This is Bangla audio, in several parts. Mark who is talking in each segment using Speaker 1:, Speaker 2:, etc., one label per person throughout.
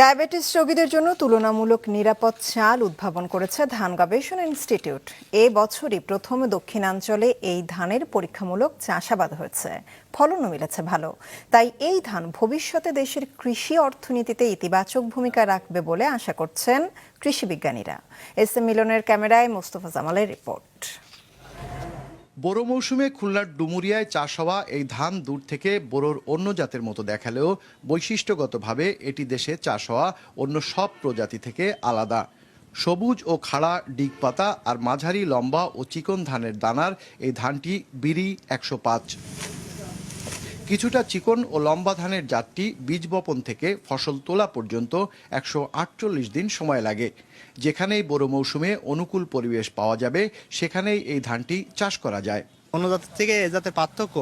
Speaker 1: ডায়াবেটিস রোগীদের জন্য তুলনামূলক নিরাপদ চাল উদ্ভাবন করেছে ধান গবেষণা ইনস্টিটিউট। এ বছরই প্রথম দক্ষিণাঞ্চলে এই ধানের পরীক্ষামূলক চাষাবাদ হয়েছে। ফলনও মিলেছে ভালো। তাই এই ধান ভবিষ্যতে দেশের কৃষি অর্থনীতিতে ইতিবাচক ভূমিকা রাখবে বলে আশা করছেন কৃষি বিজ্ঞানীরা। এস এম মিলনের ক্যামেরায় মোস্তফা জামালের রিপোর্ট।
Speaker 2: বোরো মৌসুমে খুলনার ডুমুরিয়ায় চাষ হওয়া এই ধান দূর থেকে বোরোর অন্য জাতের মতো দেখালেও বৈশিষ্ট্যগতভাবে এটি দেশে চাষ হওয়া অন্য সব প্রজাতি থেকে আলাদা। সবুজ ও খাড়া ডিগ পাতা আর মাঝারি লম্বা ও চিকন ধানের দানার এই ধানটি বিড়ি একশো পাঁচ। কিছুটা চিকন ও লম্বা ধানের জাতটি বীজ বপন থেকে ফসল তোলা পর্যন্ত একশো আটচল্লিশ দিন সময় লাগে। যেখানেই বড় মৌসুমে অনুকূল পরিবেশ পাওয়া যাবে, সেখানেই এই ধানটি চাষ করা যায়।
Speaker 3: অন্য জাতের থেকে এ জাতের পার্থক্য।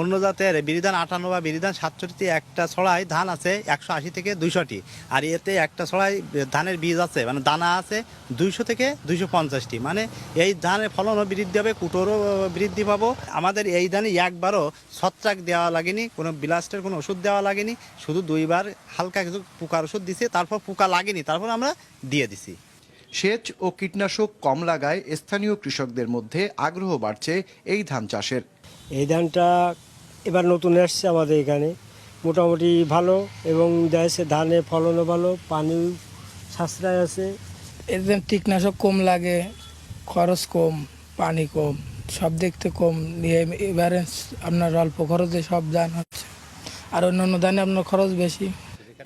Speaker 3: অন্য জাতের বিরিধান আটান্ন বা বিরিধান সাতষট্টি একটা ছড়ায় ধান আছে একশো আশি থেকে দুইশোটি। আর এতে একটা ছড়ায় ধানের বীজ আছে মানে দানা আছে দুইশো থেকে দুইশো পঞ্চাশটি। মানে এই ধানের ফলনও বৃদ্ধি হবে, কুটোরও বৃদ্ধি পাবো। আমাদের এই ধানে একবারও ছত্রাক দেওয়া লাগেনি, কোনো ব্লাস্টের কোনো ওষুধ দেওয়া লাগেনি। শুধু দুইবার হালকা কিছু পোকার ওষুধ দিছে, তারপর পোকা লাগেনি, তারপর আমরা দিয়ে দিছি।
Speaker 2: সেচ ও কীটনাশক কম লাগায় স্থানীয় কৃষকদের মধ্যে আগ্রহ বাড়ছে এই ধান চাষের।
Speaker 4: এই ধানটা এবার নতুন এসছে আমাদের এখানে। মোটামুটি ভালো এবং দেশে ধানে ফলনও ভালো পানি সাশ্রয় আছে।
Speaker 5: এতে কীটনাশক কম লাগে খরচ কম পানি কম সব দেখতে কম। নিয়ে এবারে আপনার অল্প খরচে সব ধান হচ্ছে। আর অন্য অন্য ধানে আপনার খরচ বেশি।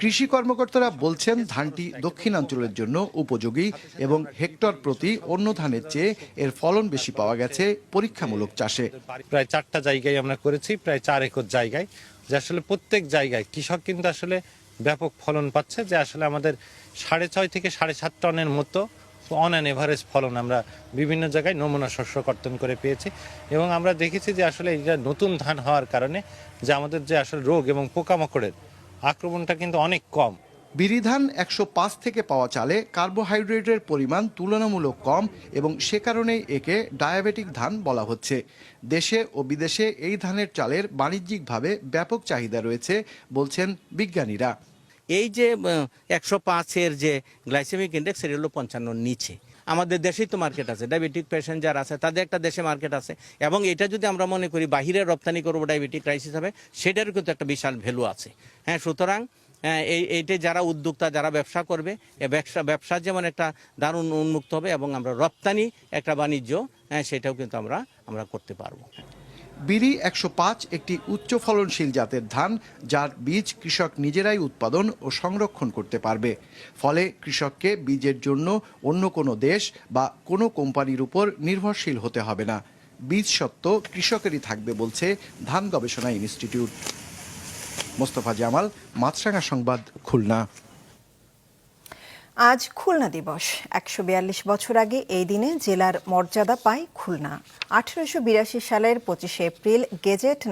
Speaker 2: কৃষি কর্মকর্তারা বলছেন ধানটি দক্ষিণাঞ্চলের জন্য উপযোগী এবং হেক্টর প্রতি অন্য ধানের চেয়ে এর ফলন বেশি পাওয়া গেছে পরীক্ষামূলক চাষে।
Speaker 6: প্রায় চারটা জায়গায় আমরা করেছি, প্রায় চার একর জায়গায়, যে আসলে প্রত্যেক জায়গায় কৃষক কিন্তু আসলে ব্যাপক ফলন পাচ্ছে, যে আসলে আমাদের সাড়ে ছয় থেকে সাড়ে সাত টনের মতো অন অ্যান এভারেজ ফলন আমরা বিভিন্ন জায়গায় নমুনা শস্য কর্তন করে পেয়েছি। এবং আমরা দেখেছি যে আসলে এটা নতুন ধান হওয়ার কারণে যে আমাদের যে আসলে রোগ এবং পোকামাকড়ের আক্রমণটা কিন্তু অনেক কম।
Speaker 2: বিরিধান একশো পাঁচ থেকে পাওয়া চালে কার্বোহাইড্রেটের পরিমাণ তুলনামূলক কম এবং সে কারণেই একে ডায়াবেটিক ধান বলা হচ্ছে। দেশে ও বিদেশে এই ধানের চালের বাণিজ্যিকভাবে ব্যাপক চাহিদা রয়েছে বলছেন বিজ্ঞানীরা।
Speaker 7: এই যে একশো পাঁচের যে গ্লাইসেমিক ইন্ডেক্স সেটা হলো পঞ্চান্নর নিচে। আমাদের দেশেই তো মার্কেট আছে। ডায়াবেটিক পেশেন্ট যারা আছে তাদের একটা দেশে মার্কেট আছে। এবং এটা যদি আমরা মনে করি বাহিরে রপ্তানি করব ডায়াবেটিক ক্রাইসিস হবে সেটারও কিন্তু একটা বিশাল ভ্যালু আছে। হ্যাঁ সুতরাং হ্যাঁ, এই এইটা যারা উদ্যোক্তা যারা ব্যবসা করবে এ ব্যবসা ব্যবসা যেমন একটা দারুণ উন্মুক্ত হবে এবং আমরা রপ্তানি একটা বাণিজ্য হ্যাঁ সেটাও কিন্তু আমরা আমরা করতে পারব।
Speaker 2: বিরি একশো পাঁচ একটি উচ্চ ফলনশীল জাতের ধান, যার বীজ কৃষক নিজেরাই উৎপাদন ও সংরক্ষণ করতে পারবে। ফলে কৃষককে বীজের জন্য অন্য কোনো দেশ বা কোনো কোম্পানির উপর নির্ভরশীল হতে হবে না। বীজ সত্ত্ব কৃষকেরই থাকবে বলছে ধান গবেষণা ইনস্টিটিউট। মোস্তফা জামাল, মাছরাঙা সংবাদ, খুলনা।
Speaker 1: আজ খুলনা দিবস। একশো বিয়াল্লিশ বছর আগে এই দিনে জেলার মর্যাদা পায় খুলনা। আঠারোশো বিরাশি সালের পঁচিশে এপ্রিল গেজেট